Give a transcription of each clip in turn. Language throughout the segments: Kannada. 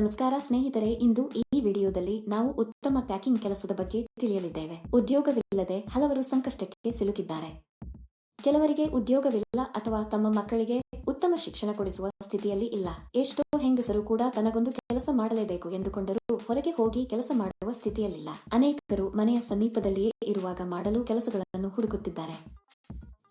ನಮಸ್ಕಾರ ಸ್ನೇಹಿತರೆ, ಇಂದು ಈ ವಿಡಿಯೋದಲ್ಲಿ ನಾವು ಉತ್ತಮ ಪ್ಯಾಕಿಂಗ್ ಕೆಲಸದ ಬಗ್ಗೆ ತಿಳಿಯಲಿದ್ದೇವೆ. ಉದ್ಯೋಗವಿಲ್ಲದೆ ಹಲವರು ಸಂಕಷ್ಟಕ್ಕೆ ಸಿಲುಕಿದ್ದಾರೆ. ಕೆಲವರಿಗೆ ಉದ್ಯೋಗವಿಲ್ಲ ಅಥವಾ ತಮ್ಮ ಮಕ್ಕಳಿಗೆ ಉತ್ತಮ ಶಿಕ್ಷಣ ಕೊಡಿಸುವ ಸ್ಥಿತಿಯಲ್ಲಿ ಇಲ್ಲ. ಎಷ್ಟೋ ಹೆಂಗಸರು ಕೂಡ ತನಗೊಂದು ಕೆಲಸ ಮಾಡಲೇಬೇಕು ಎಂದುಕೊಂಡರೂ ಹೊರಗೆ ಹೋಗಿ ಕೆಲಸ ಮಾಡುವ ಸ್ಥಿತಿಯಲ್ಲಿಲ್ಲ. ಅನೇಕರು ಮನೆಯ ಸಮೀಪದಲ್ಲಿಯೇ ಇರುವಾಗ ಮಾಡಲು ಕೆಲಸಗಳನ್ನು ಹುಡುಕುತ್ತಿದ್ದಾರೆ.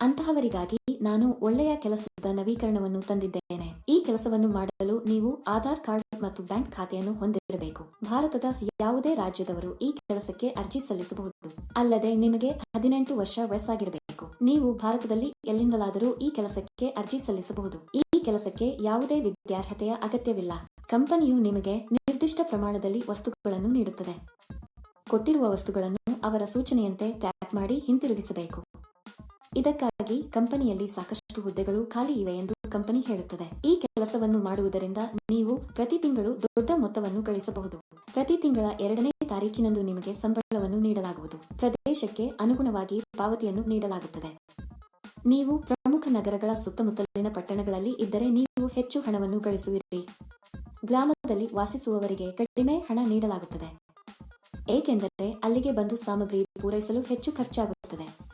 ಅಂತಹವರಿಗಾಗಿ ನಾನು ಒಳ್ಳೆಯ ಕೆಲಸದ ನವೀಕರಣವನ್ನು ತಂದಿದ್ದೇನೆ. ಈ ಕೆಲಸವನ್ನು ಮಾಡಲು ನೀವು ಆಧಾರ್ ಕಾರ್ಡ್ ಮತ್ತು ಬ್ಯಾಂಕ್ ಖಾತೆಯನ್ನು ಹೊಂದಿರಬೇಕು. ಭಾರತದ ಯಾವುದೇ ರಾಜ್ಯದವರು ಈ ಕೆಲಸಕ್ಕೆ ಅರ್ಜಿ ಸಲ್ಲಿಸಬಹುದು. ಅಲ್ಲದೆ ನಿಮಗೆ ಹದಿನೆಂಟು ವರ್ಷ ವಯಸ್ಸಾಗಿರಬೇಕು. ನೀವು ಭಾರತದಲ್ಲಿ ಎಲ್ಲಿಂದಲಾದರೂ ಈ ಕೆಲಸಕ್ಕೆ ಅರ್ಜಿ ಸಲ್ಲಿಸಬಹುದು. ಈ ಕೆಲಸಕ್ಕೆ ಯಾವುದೇ ವಿದ್ಯಾರ್ಹತೆಯ ಅಗತ್ಯವಿಲ್ಲ. ಕಂಪನಿಯು ನಿಮಗೆ ನಿರ್ದಿಷ್ಟ ಪ್ರಮಾಣದಲ್ಲಿ ವಸ್ತುಗಳನ್ನು ನೀಡುತ್ತದೆ. ಕೊಟ್ಟಿರುವ ವಸ್ತುಗಳನ್ನು ಅವರ ಸೂಚನೆಯಂತೆ ಟ್ಯಾಗ್ ಮಾಡಿ ಹಿಂತಿರುಗಿಸಬೇಕು. ಇದಕ್ಕಾಗಿ ಕಂಪನಿಯಲ್ಲಿ ಸಾಕಷ್ಟು ಹುದ್ದೆಗಳು ಖಾಲಿ ಇವೆ ಎಂದು ಕಂಪನಿ ಹೇಳುತ್ತದೆ. ಈ ಕೆಲಸವನ್ನು ಮಾಡುವುದರಿಂದ ನೀವು ಪ್ರತಿ ತಿಂಗಳು ದೊಡ್ಡ ಮೊತ್ತವನ್ನು ಗಳಿಸಬಹುದು. ಪ್ರತಿ ತಿಂಗಳ ಎರಡನೇ ತಾರೀಕಿನಂದು ನಿಮಗೆ ಸಂಬಳವನ್ನು ನೀಡಲಾಗುವುದು. ಪ್ರದೇಶಕ್ಕೆ ಅನುಗುಣವಾಗಿ ಪಾವತಿಯನ್ನು ನೀಡಲಾಗುತ್ತದೆ. ನೀವು ಪ್ರಮುಖ ನಗರಗಳ ಸುತ್ತಮುತ್ತಲಿನ ಪಟ್ಟಣಗಳಲ್ಲಿ ಇದ್ದರೆ ನೀವು ಹೆಚ್ಚು ಹಣವನ್ನು ಗಳಿಸುವಿರಿ. ಗ್ರಾಮದಲ್ಲಿ ವಾಸಿಸುವವರಿಗೆ ಕಡಿಮೆ ಹಣ ನೀಡಲಾಗುತ್ತದೆ. ಏಕೆಂದರೆ ಅಲ್ಲಿಗೆ ಬಂದು ಸಾಮಗ್ರಿ ಪೂರೈಸಲು ಹೆಚ್ಚು ಖರ್ಚಾಗುತ್ತದೆ.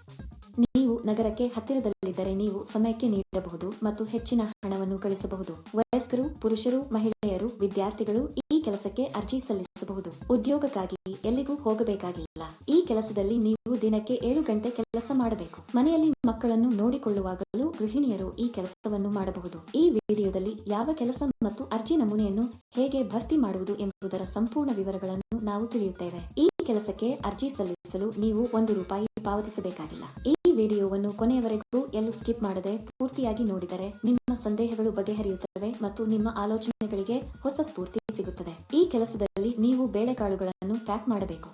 ನೀವು ನಗರಕ್ಕೆ ಹತ್ತಿರದಲ್ಲಿದ್ದರೆ ನೀವು ಸಮಯಕ್ಕೆ ನೀಡಬಹುದು ಮತ್ತು ಹೆಚ್ಚಿನ ಹಣವನ್ನು ಗಳಿಸಬಹುದು ವಯಸ್ಕರು, ಪುರುಷರು, ಮಹಿಳೆಯರು, ವಿದ್ಯಾರ್ಥಿಗಳು ಈ ಕೆಲಸಕ್ಕೆ ಅರ್ಜಿ ಸಲ್ಲಿಸಬಹುದು. ಉದ್ಯೋಗಕ್ಕಾಗಿ ಎಲ್ಲಿಗೂ ಹೋಗಬೇಕಾಗಿಲ್ಲ. ಈ ಕೆಲಸದಲ್ಲಿ ನೀವು ದಿನಕ್ಕೆ ಏಳು ಗಂಟೆ ಕೆಲಸ ಮಾಡಬೇಕು. ಮನೆಯಲ್ಲಿ ಮಕ್ಕಳನ್ನು ನೋಡಿಕೊಳ್ಳುವಾಗಲೂ ಗೃಹಿಣಿಯರು ಈ ಕೆಲಸವನ್ನು ಮಾಡಬಹುದು. ಈ ವಿಡಿಯೋದಲ್ಲಿ ಯಾವ ಕೆಲಸ ಮತ್ತು ಅರ್ಜಿ ನಮೂನೆಯನ್ನು ಹೇಗೆ ಭರ್ತಿ ಮಾಡುವುದು ಎಂಬುದರ ಸಂಪೂರ್ಣ ವಿವರಗಳನ್ನು ನಾವು ತಿಳಿಯುತ್ತೇವೆ. ಈ ಕೆಲಸಕ್ಕೆ ಅರ್ಜಿ ಸಲ್ಲಿಸಲು ನೀವು ಒಂದು ರೂಪಾಯಿ ಪಾವತಿಸಬೇಕಾಗಿಲ್ಲ. ಈ ವಿಡಿಯೋವನ್ನು ಕೊನೆಯವರೆಗೂ ಎಲ್ಲೂ ಸ್ಕಿಪ್ ಮಾಡದೆ ಪೂರ್ತಿಯಾಗಿ ನೋಡಿದರೆ ನಿಮ್ಮ ಸಂದೇಹಗಳು ಬಗೆಹರಿಯುತ್ತವೆ ಮತ್ತು ನಿಮ್ಮ ಆಲೋಚನೆಗಳಿಗೆ ಹೊಸ ಸ್ಫೂರ್ತಿ ಸಿಗುತ್ತದೆ. ಈ ಕೆಲಸದಲ್ಲಿ ನೀವು ಬೇಳೆಕಾಳುಗಳನ್ನು ಪ್ಯಾಕ್ ಮಾಡಬೇಕು.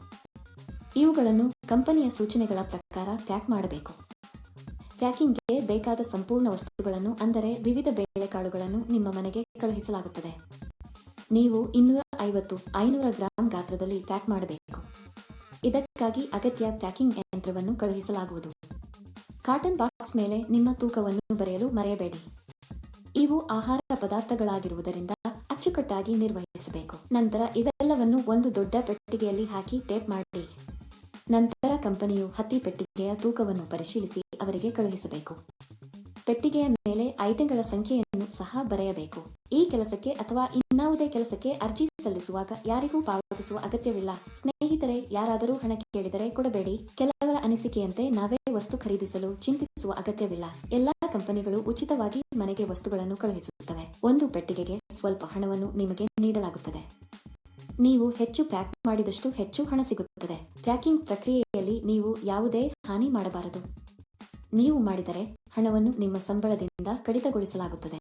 ಇವುಗಳನ್ನು ಕಂಪನಿಯ ಸೂಚನೆಗಳ ಪ್ರಕಾರ ಪ್ಯಾಕ್ ಮಾಡಬೇಕು. ಪ್ಯಾಕಿಂಗ್ಗೆ ಬೇಕಾದ ಸಂಪೂರ್ಣ ವಸ್ತುಗಳನ್ನು, ಅಂದರೆ ವಿವಿಧ ಬೇಳೆಕಾಳುಗಳನ್ನು ನಿಮ್ಮ ಮನೆಗೆ ಕಳುಹಿಸಲಾಗುತ್ತದೆ. ನೀವು ಇನ್ನೂರ ಐವತ್ತು ಐನೂರ ಗ್ರಾಂ ಗಾತ್ರದಲ್ಲಿ ಪ್ಯಾಕ್ ಮಾಡಬೇಕು. ಇದಕ್ಕಾಗಿ ಅಗತ್ಯ ಪ್ಯಾಕಿಂಗ್ ಯಂತ್ರವನ್ನು ಕಳುಹಿಸಲಾಗುವುದು. ಕಾಟನ್ ಬಾಕ್ಸ್ ಮೇಲೆ ನಿಮ್ಮ ತೂಕವನ್ನು ಬರೆಯಲು ಮರೆಯಬೇಡಿ. ಇವು ಆಹಾರ ಪದಾರ್ಥಗಳಾಗಿರುವುದರಿಂದ ಅಚ್ಚುಕಟ್ಟಾಗಿ ನಿರ್ವಹಿಸಬೇಕು. ನಂತರ ಇವೆಲ್ಲವನ್ನು ಒಂದು ದೊಡ್ಡ ಪೆಟ್ಟಿಗೆಯಲ್ಲಿ ಹಾಕಿ ಟೇಪ್ ಮಾಡಿ. ನಂತರ ಕಂಪನಿಯು ಹತ್ತಿ ಪೆಟ್ಟಿಗೆಯ ತೂಕವನ್ನು ಪರಿಶೀಲಿಸಿ ಅವರಿಗೆ ಕಳುಹಿಸಬೇಕು. ಪೆಟ್ಟಿಗೆಯ ಮೇಲೆ ಐಟಂಗಳ ಸಂಖ್ಯೆಯನ್ನು ಸಹ ಬರೆಯಬೇಕು. ಈ ಕೆಲಸಕ್ಕೆ ಅಥವಾ ಇನ್ನಾವುದೇ ಕೆಲಸಕ್ಕೆ ಅರ್ಜಿ ಸಲ್ಲಿಸುವಾಗ ಯಾರಿಗೂ ಪಾವತಿಸುವ ಅಗತ್ಯವಿಲ್ಲ. ಸ್ನೇಹಿತರೆ, ಯಾರಾದರೂ ಹಣ ಕೇಳಿದರೆ ಕೊಡಬೇಡಿ. ಕೆಲವರ ಅನಿಸಿಕೆಯಂತೆ ನಾವೇ ವಸ್ತು ಖರೀದಿಸಲು ಚಿಂತಿಸುವ ಅಗತ್ಯವಿಲ್ಲ. ಎಲ್ಲಾ ಕಂಪನಿಗಳು ಉಚಿತವಾಗಿ ಮನೆಗೆ ವಸ್ತುಗಳನ್ನು ಕಳುಹಿಸುತ್ತವೆ. ಒಂದು ಪೆಟ್ಟಿಗೆಗೆ ಸ್ವಲ್ಪ ಹಣವನ್ನು ನಿಮಗೆ ನೀಡಲಾಗುತ್ತದೆ. ನೀವು ಹೆಚ್ಚು ಪ್ಯಾಕ್ ಮಾಡಿದಷ್ಟು ಹೆಚ್ಚು ಹಣ ಸಿಗುತ್ತದೆ. ಪ್ಯಾಕಿಂಗ್ ಪ್ರಕ್ರಿಯೆಯಲ್ಲಿ ನೀವು ಯಾವುದೇ ಹಾನಿ ಮಾಡಬಾರದು. ನೀವು ಮಾಡಿದರೆ ಹಣವನ್ನು ನಿಮ್ಮ ಸಂಬಳದಿಂದ ಕಡಿತಗೊಳಿಸಲಾಗುತ್ತದೆ.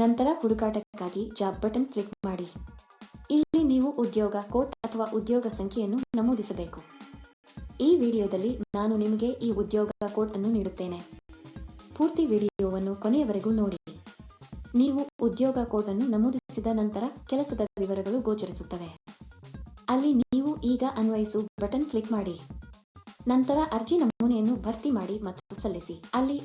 ನಂತರ ಹುಡುಕಾಟಕ್ಕಾಗಿ ಜಾಬ್ ಬಟನ್ ಕ್ಲಿಕ್ ಮಾಡಿ. ಇಲ್ಲಿ ನೀವು ಉದ್ಯೋಗ ಕೋಟ್ ಅಥವಾ ಉದ್ಯೋಗ ಸಂಖ್ಯೆಯನ್ನು ನಮೂದಿಸಬೇಕು. ಈ ವಿಡಿಯೋದಲ್ಲಿ ನಾನು ನಿಮಗೆ ಈ ಉದ್ಯೋಗ ಕೋಟ್ ಅನ್ನು ನೀಡುತ್ತೇನೆ. ಪೂರ್ತಿ ವಿಡಿಯೋವನ್ನು ಕೊನೆಯವರೆಗೂ ನೋಡಿ. ನೀವು ಉದ್ಯೋಗ ಕೋಟ್ ಅನ್ನು ನಮೂದಿಸಿದ ನಂತರ ಕೆಲಸದ ವಿವರಗಳು ಗೋಚರಿಸುತ್ತವೆ. ಅಲ್ಲಿ ನೀವು ಈಗ ಅನ್ವಯಿಸು ಬಟನ್ ಕ್ಲಿಕ್ ಮಾಡಿ. ನಂತರ ಅರ್ಜಿ ನಮೂನೆಯನ್ನು ಭರ್ತಿ ಮಾಡಿ ಮತ್ತು ಸಲ್ಲಿಸಿ. ಅಲ್ಲಿ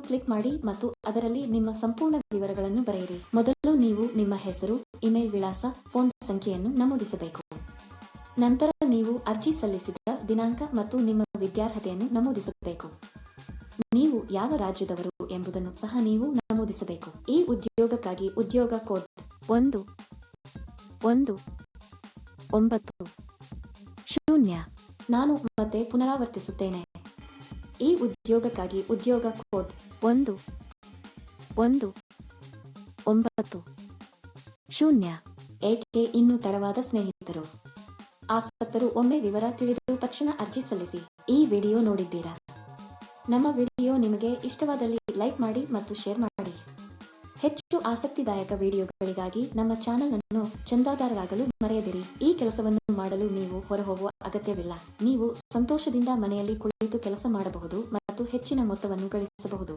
ಕ್ಲಿಕ್ ಮಾಡಿ ಮತ್ತು ಅದರಲ್ಲಿ ನಿಮ್ಮ ಸಂಪೂರ್ಣ ವಿವರಗಳನ್ನು ಬರೆಯಿರಿ. ಮೊದಲು ನೀವು ನಿಮ್ಮ ಹೆಸರು ಇಮೇಲ್ ವಿಳಾಸ ಫೋನ್ ಸಂಖ್ಯೆಯನ್ನು ನಮೂದಿಸಬೇಕು. ನಂತರ ನೀವು ಅರ್ಜಿ ಸಲ್ಲಿಸಿದ ದಿನಾಂಕ ಮತ್ತು ನಿಮ್ಮ ವಿದ್ಯಾರ್ಹತೆಯನ್ನು ನಮೂದಿಸಬೇಕು. ನೀವು ಯಾವ ರಾಜ್ಯದವರು ಎಂಬುದನ್ನು ಸಹ ನೀವು ನಮೂದಿಸಬೇಕು. ಈ ಉದ್ಯೋಗಕ್ಕಾಗಿ ಉದ್ಯೋಗ ಕೋಡ್ ಒಂದು ಒಂದು, ಒಂಬತ್ತು, ಶೂನ್ಯ. ನಾನು ಮತ್ತೆ ಪುನರಾವರ್ತಿಸುತ್ತೇನೆ. ಈ ಉದ್ಯೋಗಕ್ಕಾಗಿ ಉದ್ಯೋಗ ಕೋಡ್ ಒಂದು ಒಂದು, ಒಂಬತ್ತು, ಶೂನ್ಯ, ಏಕೆ ಇನ್ನೂ ತಡವಾದ ಸ್ನೇಹಿತರು? ಆಸಕ್ತರು ಒಮ್ಮೆ ವಿವರ ತಿಳಿದು ತಕ್ಷಣ ಅರ್ಜಿ ಸಲ್ಲಿಸಿ. ಈ ವಿಡಿಯೋ ನೋಡಿದ್ದೀರಾ? ನಮ್ಮ ವಿಡಿಯೋ ನಿಮಗೆ ಇಷ್ಟವಾದಲ್ಲಿ ಲೈಕ್ ಮಾಡಿ ಮತ್ತು ಶೇರ್ ಮಾಡಿ. ಹೆಚ್ಚು ಆಸಕ್ತಿದಾಯಕ ವಿಡಿಯೋಗಳಿಗಾಗಿ ನಮ್ಮ ಚಾನೆಲ್ ಅನ್ನು ಚಂದಾದಾರರಾಗಲು ಮರೆಯದಿರಿ. ಈ ಕೆಲಸವನ್ನು ಮಾಡಲು ನೀವು ಹೊರಹೋಗುವ ಅಗತ್ಯವಿಲ್ಲ. ನೀವು ಸಂತೋಷದಿಂದ ಮನೆಯಲ್ಲಿ ಕುಳಿತು ಕೆಲಸ ಮಾಡಬಹುದು ಮತ್ತು ಹೆಚ್ಚಿನ ಮೊತ್ತವನ್ನು ಗಳಿಸಬಹುದು.